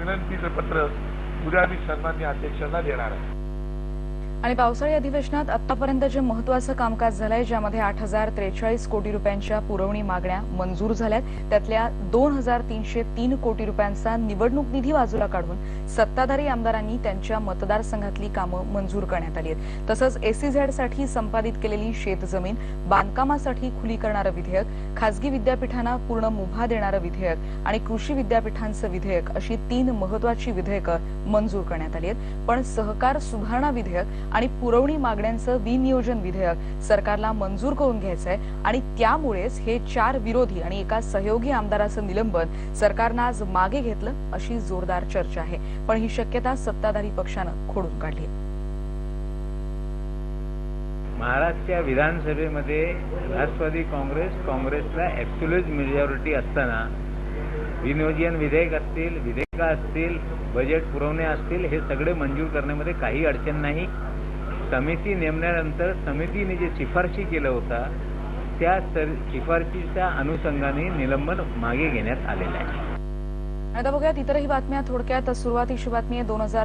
विनंतीचं पत्र उद्या मी सन्मान्य अध्यक्षांना देणार आहे. आणि पावसाळी अधिवेशनात आतापर्यंत जे महत्वाचं कामकाज झालंय ज्यामध्ये आठ हजार त्रेचाळीस कोटी रुपयांच्या पुरवणी मागण्या मंजूर झाल्यात त्यातल्या दोन हजार तीनशे तीन कोटी रुपयांचा निवडणूक निधी बाजूला काढून सत्ताधारी आमदारांनी त्यांच्या मतदारसंघातली कामं मंजूर करण्यात आली आहेत. तसंच एसीझेडसाठी संपादित केलेली शेतजमीन बांधकामासाठी खुली करणारं विधेयक खासगी विद्यापीठांना पूर्ण मुभा देणारं विधेयक आणि कृषी विद्यापीठांचं विधेयक अशी तीन महत्वाची विधेयकं मंजूर करण्यात आली आहेत. पण सहकार सुधारणा विधेयक आणि पुरवणी मागण्यांचं विनियोजन विधेयक सरकारला मंजूर करून घ्यायचंय आणि त्यामुळेच हे चार विरोधी आणि एका सहयोगी आमदाराचं निलंबन सरकारनं आज मागे घेतलं अशी जोरदार चर्चा आहे पण ही शक्यता सत्ताधारी पक्षानं खोडून काढली आहे. महाराष्ट्राच्या विधानसभेमध्ये राष्ट्रवादी काँग्रेस काँग्रेसला ॲब्सोल्यूट मेजॉरिटी असताना विनियोजन विधेयक असतील विधेयक असतील बजेट पुरवणे असतील हे सगळे मंजूर करण्यामध्ये काही अडचण नाही समिती नेमल्यानंतर समितीने जे शिफारशी केलं होता त्या शिफारशीच्या अनुषंगाने निलंबन मागे घेण्यात आलेलं आहे. आता बघूयात इतरही बातम्या. थोडक्यात सुरुवातीची बातमी दोन हजार